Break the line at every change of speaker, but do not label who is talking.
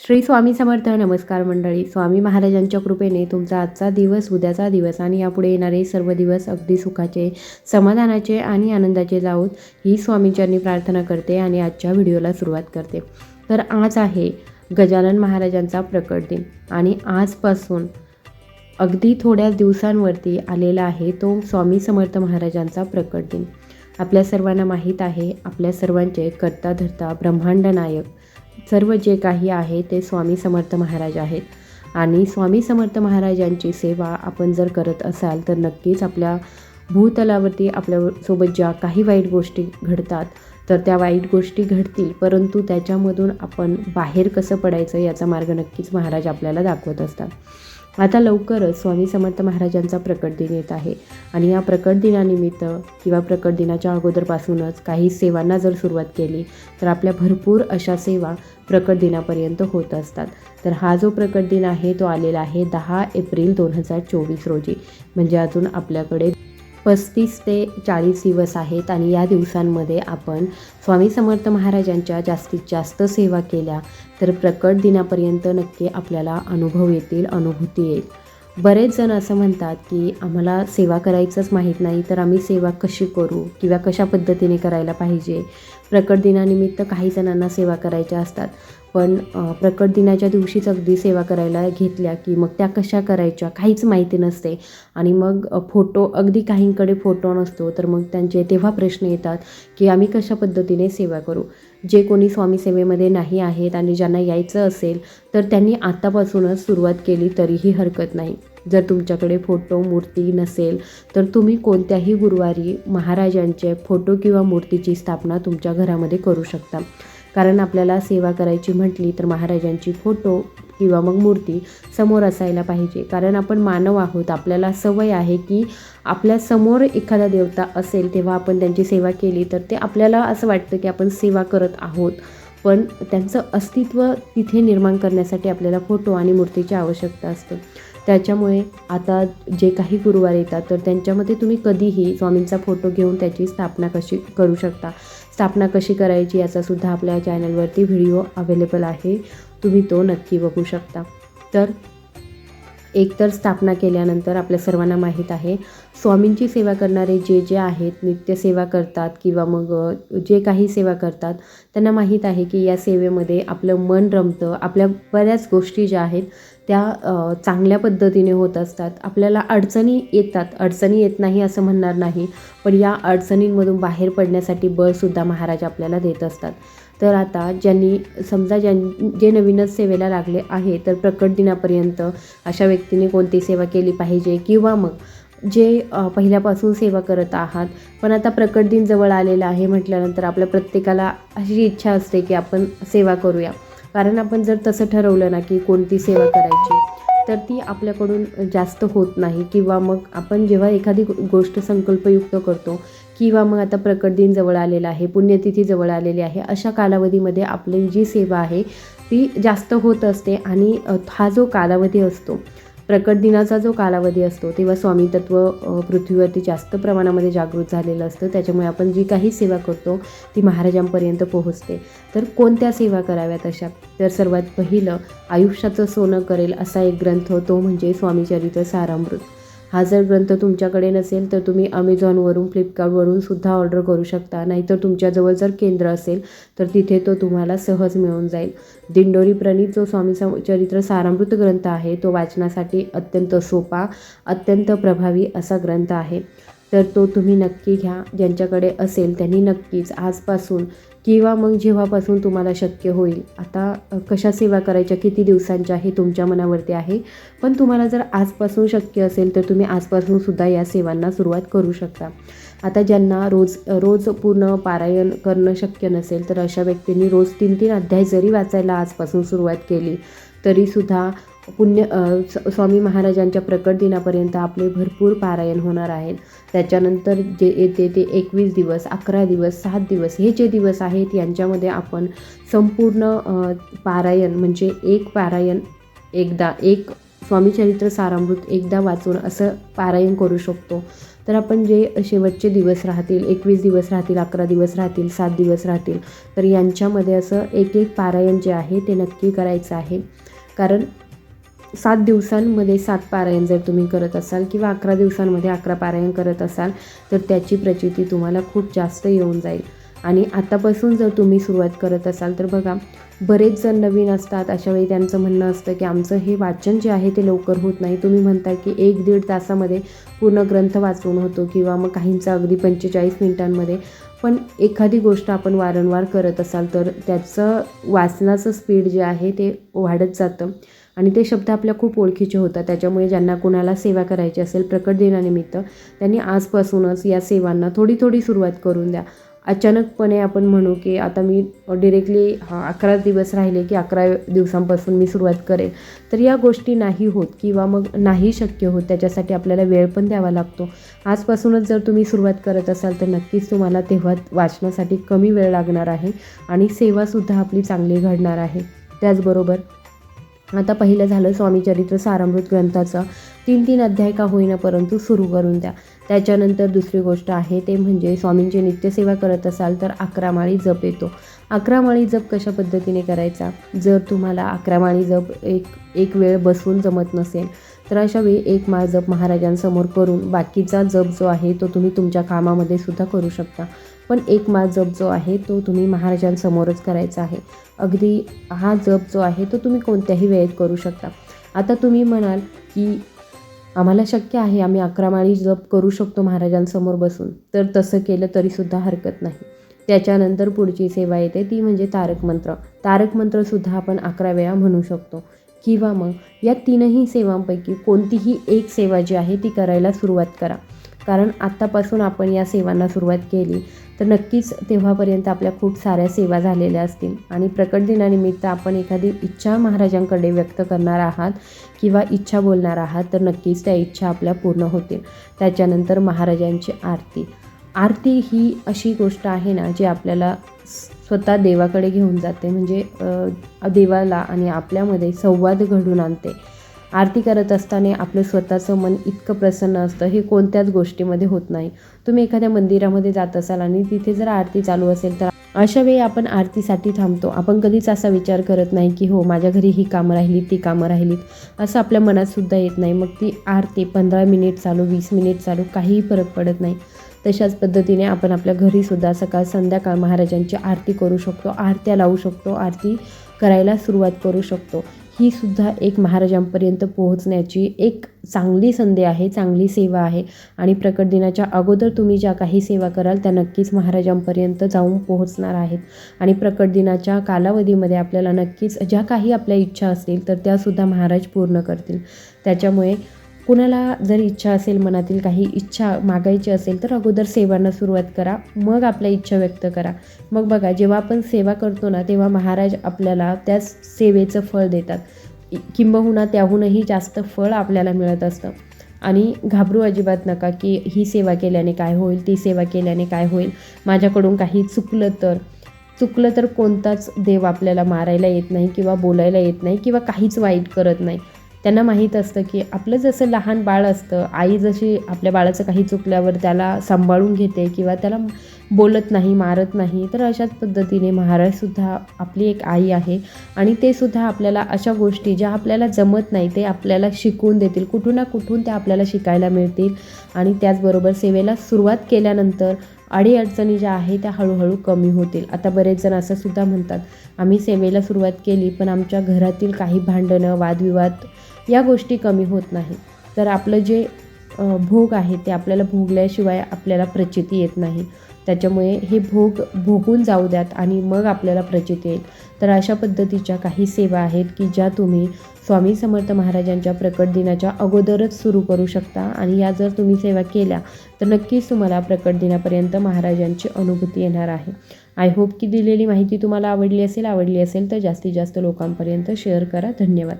श्री स्वामी समर्थ नमस्कार मंडळी. स्वामी महाराजांच्या कृपेने तुमचा आजचा दिवस उद्याचा दिवस आणि यापुढे येणारे सर्व दिवस अगदी सुखाचे समाधानाचे आणि आनंदाचे जाऊत ही स्वामींच्यांनी प्रार्थना करते आणि आजच्या व्हिडिओला सुरुवात करते. तर आज आहे गजानन महाराजांचा प्रकट दिन आणि आजपासून अगदी थोड्याच दिवसांवरती आलेला आहे तो स्वामी समर्थ महाराजांचा प्रकट दिन. आपल्या सर्वांना माहीत आहे आपल्या सर्वांचे कर्ता धर्ता ब्रह्मांड नायक सर्व जे काही आहे ते स्वामी समर्थ महाराज आहेत. आणि स्वामी समर्थ महाराजांची सेवा आपण जर करत असाल तर नक्कीच आपल्या भूतलावरती आपल्यासोबत ज्या काही वाईट गोष्टी घडतात तर त्या वाईट गोष्टी घडतील. परंतु त्याच्यामधून आपण बाहेर कसं पडायचं याचा मार्ग नक्कीच महाराज आपल्याला दाखवत असतात. आता लवकरच स्वामी समर्थ महाराजांचा प्रकट दिन येत आहे. आणि या प्रकट दिनानिमित्त किंवा प्रकट दिनाच्या अगोदरपासूनच काही सेवांना जर सुरुवात केली तर आपल्या भरपूर अशा सेवा प्रकट दिनापर्यंत होत असतात. तर हा जो प्रकट दिन आहे तो आलेला आहे दहा एप्रिल दोन हजार चोवीस रोजी. म्हणजे अजून आपल्याकडे पस्तीस ते चाळीस दिवस आहेत आणि या दिवसांमध्ये आपण स्वामी समर्थ महाराजांच्या जास्तीत जास्त सेवा केल्या तर प्रकट दिनापर्यंत नक्की आपल्याला अनुभव येतील अनुभूती येईल. बरेच जण असं म्हणतात की आम्हाला सेवा करायचंच माहीत नाही तर आम्ही सेवा कशी करू किंवा कशा पद्धतीने करायला पाहिजे? प्रकट दिनानिमित्त काही जणांना सेवा करायच्या असतात. पण प्रकट दिनाच्या दिवशीच अगदी सेवा करायला घेतल्या की मग त्या कशा करायच्या काहीच माहिती नसते. आणि मग फोटो अगदी काहींकडे फोटो नसतो तर मग त्यांचे तेव्हा प्रश्न येतात की आम्ही कशा पद्धतीने सेवा करू? जे कोणी स्वामी सेवेमध्ये नाही आहेत आणि ज्यांना यायचं असेल तर त्यांनी आतापासूनच सुरुवात केली तरीही हरकत नाही. जर तुमच्याकडे फोटो मूर्ती नसेल तर तुम्ही कोणत्याही गुरुवारी महाराजांचे फोटो किंवा मूर्तीची स्थापना तुमच्या घरामध्ये करू शकता. कारण आपल्याला सेवा करायची म्हटली तर महाराजांची फोटो किंवा मग मूर्ती समोर असायला पाहिजे. कारण आपण मानव आहोत. आपल्याला सवय आहे की आपल्यासमोर एखादा देवता असेल तेव्हा आपण त्यांची सेवा केली तर ते आपल्याला असं वाटतं की आपण सेवा करत आहोत. पण त्यांचं अस्तित्व तिथे निर्माण करण्यासाठी आपल्याला फोटो आणि मूर्तीची आवश्यकता असते. त्याच्यामुळे आता जे काही गुरुवार येतात तर त्यांच्यामध्ये तुम्ही कधीही स्वामींचा फोटो घेऊन त्याची स्थापना कशी करू शकता. स्थापना कशी करायची याचासुद्धा आपल्या चॅनलवरती व्हिडिओ अवेलेबल आहे. तुम्ही तो नक्की बघू शकता. तर एकतर स्थापना केल्यानंतर आपल्या सर्वांना माहीत आहे. स्वामींची सेवा करणारे जे जे आहेत नित्यसेवा करतात किंवा मग जे काही सेवा करतात त्यांना माहीत आहे की या सेवेमध्ये आपलं मन रमतं आपल्या बऱ्याच गोष्टी ज्या आहेत त्या चांगल्या पद्धतीने होत असतात. आपल्याला अडचणी येतात. अडचणी येत नाही असं म्हणणार नाही पण या अडचणींमधून बाहेर पडण्यासाठी बळसुद्धा महाराज आपल्याला देत असतात. तर आता ज्यांनी समजा ज्यां जे नवीनच सेवेला लागले आहे तर प्रकट दिनापर्यंत अशा व्यक्तीने कोणती सेवा केली पाहिजे? किंवा मग जे पहिल्यापासून सेवा करत आहात पण आता प्रकट दिन जवळ आलेला आहे म्हटल्यानंतर आपल्या प्रत्येकाला अशी इच्छा असते की आपण सेवा करूया. कारण आपण जर तसं ठरवलं ना की कोणती सेवा करायची तर ती आपल्याकडून जास्त होत नाही किंवा मग आपण जेव्हा एखादी गो- गोष्ट संकल्पयुक्त करतो किंवा मग आता प्रकट दिन जवळ आलेला आहे पुण्यतिथी जवळ आलेली आहे अशा कालावधीमध्ये आपली जी सेवा आहे ती जास्त होत असते आणि हा जो कालावधी असतो प्रकट दिनाचा जो कालावधी असतो तेव्हा स्वामी तत्व पृथ्वीवरती जास्त प्रमाणामध्ये जागृत झालेलं असतं. त्याच्यामुळे आपण जी काही सेवा करतो ती महाराजांपर्यंत पोहोचते. तर कोणत्या सेवा कराव्यात अशा? तर सर्वात पहिलं आयुष्याचं सोनं करेल असा एक ग्रंथ तो म्हणजे स्वामीचरित्र सारामृत. हा जर ग्रंथ तुमच्याकडे नसेल तर तुम्ही अमेझॉनवरून फ्लिपकार्टवरून सुद्धा ऑर्डर करू शकता. नाहीतर तुमच्याजवळ जर केंद्र असेल तर तिथे तो तुम्हाला सहज मिळून जाईल. दिंडोरी प्रणित जो स्वामी सम- चरित्र सारामृत ग्रंथ आहे तो वाचनासाठी अत्यंत सोपा अत्यंत प्रभावी असा ग्रंथ आहे. तर तो तुम्ही नक्की घ्या. ज्यांच्याकडे असेल त्यांनी नक्कीच आजपासून किंवा मग जेव्हापासून तुम्हाला शक्य होईल. आता कशा सेवा करायच्या किती दिवसांच्या हे तुमच्या मनावरती आहे. पण तुम्हाला जर आजपासून शक्य असेल तर तुम्ही आजपासून सुद्धा या सेवांना सुरुवात करू शकता. आता ज्यांना रोज रोज पूर्ण पारायण करणं शक्य नसेल तर अशा व्यक्तींनी रोज तीन तीन अध्याय जरी वाचायला आजपासून सुरुवात केली तरीसुद्धा पुण्य स- स्वामी महाराजांच्या प्रकट दिनापर्यंत आपले भरपूर पारायण होणार आहेत. त्याच्यानंतर जे येते ते एकवीस दिवस अकरा दिवस सात दिवस हे जे दिवस आहेत यांच्यामध्ये आपण संपूर्ण पारायण म्हणजे एक पारायण एकदा एक स्वामीचरित्र सारामृत एकदा वाचून असं पारायण करू शकतो. तर आपण जे शेवटचे दिवस राहतील एकवीस दिवस राहतील अकरा दिवस राहतील सात दिवस राहतील तर यांच्यामध्ये असं एक एक पारायण जे आहे ते नक्की करायचं आहे. कारण सात दिवसांमध्ये सात पारायण जर तुम्ही करत असाल किंवा अकरा दिवसांमध्ये अकरा पारायण करत असाल तर त्याची प्रचिती तुम्हाला खूप जास्त येऊन जाईल. आणि आतापासून जर तुम्ही सुरुवात करत असाल तर बघा बरेच जण नवीन असतात. अशा वेळी त्यांचं म्हणणं असतं की आमचं हे वाचन जे आहे ते लवकर होत नाही. तुम्ही म्हणता की एक दीड तासामध्ये पूर्ण ग्रंथ वाचून होतो किंवा मग काहींचा अगदी पंचेचाळीस मिनिटांमध्ये. पण एखादी गोष्ट आपण वारंवार करत असाल तर त्याचं वाचनाचं स्पीड जे आहे ते वाढत जातं. आणि ते शब्द आपल्या खूप ओळखीचे होतात. त्याच्यामुळे ज्यांना कोणाला सेवा करायची असेल प्रकट दिनानिमित्त त्यांनी आजपासूनच या सेवांना थोडी थोडी सुरुवात करून द्या. अचानकपणे आपण म्हणू की आता मी डिरेक्टली अकरा दिवस राहिले की अकरा दिवसांपासून मी सुरुवात करेन. तर या गोष्टी नाही होत किंवा मग नाही शक्य होत त्याच्यासाठी आपल्याला वेळ पण द्यावा लागतो. आजपासूनच जर तुम्ही सुरुवात करत असाल तर नक्कीच तुम्हाला तेव्हा वाचनासाठी कमी वेळ लागणार आहे आणि सेवासुद्धा आपली चांगली घडणार आहे. त्याचबरोबर आता पहिलं झालं स्वामी चरित्र सारामृत ग्रंथाचं. तीन तीन अध्याय का होईना परंतु सुरू करून द्या. त्याच्यानंतर दुसरी गोष्ट आहे ते म्हणजे स्वामींची नित्यसेवा करत असाल तर अकरा माळी जप येतो. अकरा माळी जप कशा पद्धतीने करायचा? जर तुम्हाला अकरा माळी जप एक एक वेळ बसून जमत नसेल तर अशा वेळी एक माळ जप महाराजांसमोर करून बाकीचा जप जो आहे तो तुम्ही तुमच्या कामामध्ये सुद्धा करू शकता. पण एक माळ जप जो आहे तो तुम्ही महाराजांसमोरच करायचा आहे. अगदी हा जप जो आहे तो तुम्ही कोणत्याही वेळेत करू शकता. आता तुम्ही म्हणाल की आम्हाला शक्य आहे आम्ही अकरा माळी जप करू शकतो महाराजांसमोर बसून. तर तसं केलं तरीसुद्धा हरकत नाही. त्याच्यानंतर पुढची सेवा येते ती म्हणजे तारक मंत्र. तारक मंत्रसुद्धा आपण अकरा वेळा म्हणू शकतो. किंवा मग या तीनही सेवांपैकी कोणतीही एक सेवा जी आहे ती करायला सुरुवात करा. कारण आत्तापासून आपण या सेवांना सुरुवात केली तर नक्कीच तेव्हापर्यंत आपल्या खूप साऱ्या सेवा झालेल्या असतील. आणि प्रकट दिनानिमित्त आपण एखादी इच्छा महाराजांकडे व्यक्त करणार आहात किंवा इच्छा बोलणार आहात तर नक्कीच त्या इच्छा आपल्या पूर्ण होतील. त्याच्यानंतर महाराजांची आरती. आरती ही अशी गोष्ट आहे ना जी आपल्याला स्वतः देवाकडे घेऊन जाते. म्हणजे देवाला आणि आपल्यामध्ये संवाद घडून आणते. आरती करत असताना आपलं स्वतःचं मन इतकं प्रसन्न असतं हे कोणत्याच गोष्टीमध्ये होत नाही. तुम्ही एखाद्या मंदिरामध्ये जात असाल आणि तिथे जर आरती चालू असेल तर अशा वेळी आपण आरतीसाठी थांबतो. आपण कधीच असा विचार करत नाही की हो माझ्या घरी ही कामं राहिली ती कामं राहिलीत. असं आपल्या मनातसुद्धा येत नाही. मग ती आरती पंधरा मिनिट चालू वीस मिनिट चालू काहीही फरक पडत नाही. तशाच पद्धतीने आपण आपल्या घरीसुद्धा सकाळ संध्याकाळ महाराजांची आरती करू शकतो. आरत्या लावू शकतो. आरती करायला सुरुवात करू शकतो. ही सुद्धा एक महाराजांपर्यंत पोहोचण्याची एक चांगली संधी आहे चांगली सेवा आहे. आणि प्रकट दिनाच्या अगोदर तुम्ही ज्या काही सेवा कराल त्या नक्कीच महाराजांपर्यंत जाऊन पोहोचणार आहेत. आणि प्रकट दिनाच्या कालावधीमध्ये आपल्याला नक्कीच ज्या काही आपल्या इच्छा असतील तर त्यासुद्धा महाराज पूर्ण करतील. त्याच्यामुळे कुणाला जर इच्छा असेल मनातील काही इच्छा मागायची असेल तर अगोदर सेवांना सुरुवात करा. मग आपल्या इच्छा व्यक्त करा. मग बघा जेव्हा आपण सेवा करतो ना तेव्हा महाराज आपल्याला त्या सेवेचं फळ देतात. किंबहुना त्याहूनही जास्त फळ आपल्याला मिळत असतं. आणि घाबरू अजिबात नका की ही सेवा केल्याने काय होईल ती सेवा केल्याने काय होईल. माझ्याकडून काही चुकलं तर चुकलं तर कोणताच देव आपल्याला मारायला येत नाही किंवा बोलायला येत नाही किंवा काहीच वाईट करत नाही. त्यांना माहीत असतं की आपलं जसं लहान बाळ असतं आई जशी आपल्या बाळाचं काही चुकल्यावर त्याला सांभाळून घेते किंवा त्याला बोलत नाही मारत नाही तर अशाच पद्धतीने महाराजसुद्धा आपली एक आई आहे आणि ते सुद्धा आपल्याला अशा गोष्टी ज्या आपल्याला जमत नाही ते आपल्याला शिकवून देतील. कुठून ना कुठून त्या आपल्याला शिकायला मिळतील आणि त्याचबरोबर सेवेला सुरुवात केल्यानंतर अडीअडचणी ज्या आहे त्या हळूहळू कमी होतील. आता बरेच जण असं सुद्धा म्हणतात आम्ही सेवेला सुरुवात केली पण आमच्या घरातील काही भांडणं वादविवाद या गोष्टी कमी होत नाही तर आपलं जे भोग आहे ते आपल्याला भोगल्याशिवाय आपल्याला प्रचिती येत नाही. त्याच्यामुळे हे भोग भोगून जाऊ द्यात आणि मग आपल्याला प्रचिती येईल. तर अशा पद्धतीच्या काही सेवा आहेत की ज्या तुम्ही स्वामी समर्थ महाराजांच्या प्रकट दिनाच्या अगोदरच सुरू करू शकता आणि या जर तुम्ही सेवा केल्या तर नक्कीच तुम्हाला प्रकट दिनापर्यंत महाराजांची अनुभूती येणार आहे. आय होप की दिलेली माहिती तुम्हाला आवडली असेल आवडली असेल तर जास्तीत जास्त लोकांपर्यंत शेअर करा. धन्यवाद.